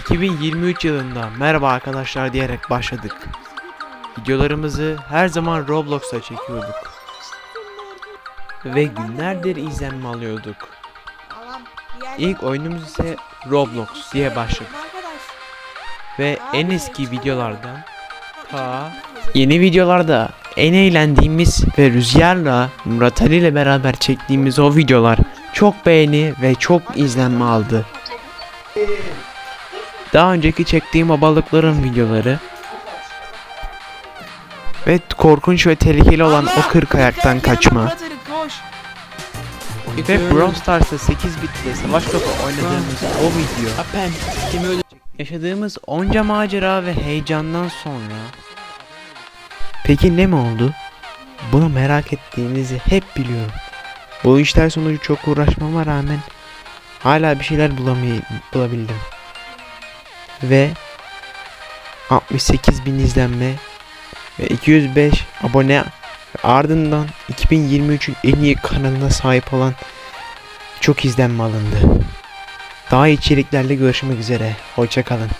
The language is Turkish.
2023 yılında merhaba arkadaşlar diyerek başladık. Videolarımızı her zaman Roblox'ta çekiyorduk. Ve günlerdir izlenme alıyorduk. İlk oyunumuz ise Roblox diye başladık. Ve en eski videolardan ta yeni videolarda en eğlendiğimiz ve Rüzgar'la Murat Ali ile beraber çektiğimiz o videolar çok beğeni ve çok izlenme aldı. Daha önceki çektiğim o balıkların videoları ve korkunç ve tehlikeli olan Allah! o kırk ayaktan kaçma ve Brawl Stars'ta 8 bitle savaş topu oynadığımız o video? Yaşadığımız onca macera ve heyecandan sonra Peki ne mi oldu? Bunu merak ettiğinizi hep biliyorum. Bu işler sonucu çok uğraşmama rağmen hala bir şeyler bulamay bulabildim. Ve 68 bin izlenme ve 205 abone ve ardından 2023'ün en iyi kanalına sahip olan çok izlenme alındı. Daha içeriklerle görüşmek üzere. Hoşçakalın.